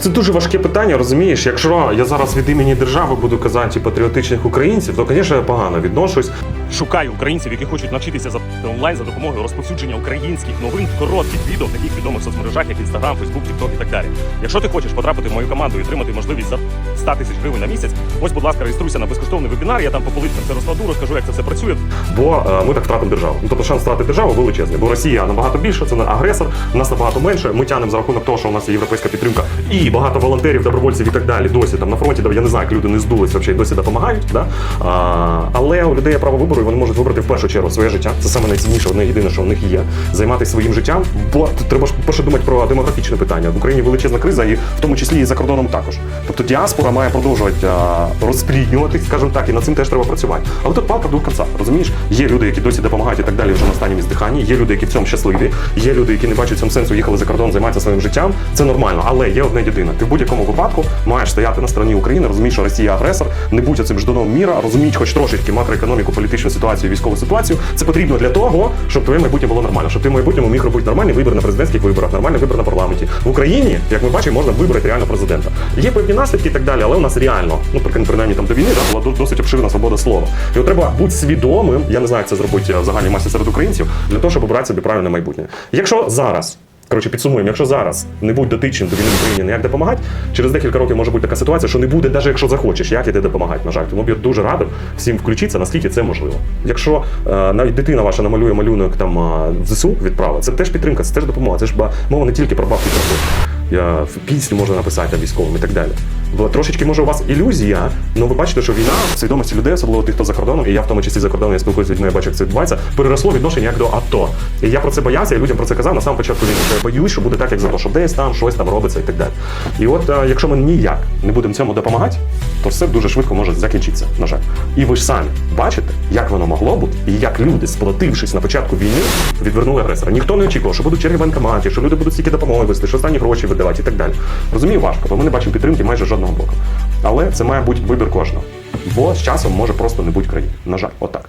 Це дуже важке питання, розумієш? Якщо я зараз від імені держави буду казати патріотичних українців, то, звісно, я погано відношусь. Шукаю українців, які хочуть навчитися за онлайн за допомогою розповсюдження українських новин в коротких відео в таких відомих соцмережах, як Instagram, Facebook, TikTok і так далі. Якщо ти хочеш потрапити в мою команду і отримати можливість за 100 тисяч гривень на місяць, ось, будь ласка, реєструйся на безкоштовний вебінар. Я там по поличкам все розкладу, розкажу, як це все працює. Бо е, ми так втратимо державу. Ну, тобто шанс втратити державу величезний. Бо Росія набагато більше, це не агресор, нас набагато менше. Ми тянемо за рахунок того, що у нас є європейська підтримка і багато волонтерів, добровольців і так далі. Досі там на фронті, я не знаю, як люди не здулися, взагалі досі допомагають. Да? А, але у людей є право вибору, і вони можуть вибрати в першу чергу своє життя. Це саме найцінніше, одне єдине, що в них є. Займатися своїм життям. Бо треба ж перше думати про демографічне питання. В Україні величезна криза, і в тому числі і за кордоном також. Тобто діаспора має продовжувати розпліднюватись, скажімо так, і над цим теж треба працювати. Але тут палка двох концах. Розумієш, є люди, які досі допомагають і так далі вже на стані здиханні. Є люди, які в цьому щасливі. Є люди, які не бачать цьому сенсу, їхали за кордон, займаються своїм життям. Це нормально, але є одне єдине. Ти в будь-якому випадку маєш стояти на стороні України, розумієш, що Росія агресор, не будь цим ждуном міра, розуміють хоч трошечки макроекономіку, політичну ситуацію, військову ситуацію. Це потрібно для того, щоб твоє майбутнє було нормально, щоб ти в майбутньому міг робити нормальний вибір на президентських виборах, нормальний вибір на парламенті. В Україні, як ми бачимо, можна вибрати реально президента. Є певні наслідки і так далі, але у нас реально, ну при- принаймні там до війни, да, була досить обширна свобода слова. От треба бути свідомим. Я не знаю, як це зробити в загальній масі серед українців, для того, щоб обрати собі правильне майбутнє. Якщо зараз. Коротше, підсумуємо, якщо зараз не будь дотичним до війни в Україні, ніяк допомагати, через декілька років може бути така ситуація, що не буде, навіть якщо захочеш, як іде допомагати, на жаль. Тому б я дуже радив всім включитися, наскільки це можливо. Якщо е, навіть дитина ваша намалює малюнок там е, в ЗСУ відправить, це теж підтримка, це теж допомога. Це ж мова не тільки про бабки про я пісню можна написати військовим і так далі. Бо трошечки може у вас ілюзія, але ви бачите, що війна в свідомості людей, особливо тих, хто за кордоном, і я в тому числі за кордоном, я спілкуюся з людьми, я бачу, як це відбувається, переросло відношення як до АТО. І я про це боявся, і людям про це казав на самому початку війни. що Я боюсь, що буде так, як за те, що десь там щось там робиться і так далі. І от е, якщо ми ніяк не будемо цьому допомагати, то все дуже швидко може закінчитися, на жаль. І ви ж самі бачите, як воно могло бути, і як люди, сплотившись на початку війни, відвернули агресора. Ніхто не очікував, що будуть черги воєнкоматів, що люди будуть стільки допомоги вести, що останні гроші видавати і так далі. Розумію, важко, бо ми не бачимо підтримки майже жодного боку. Але це має бути вибір кожного. Бо з часом може просто не бути країни. На жаль, отак.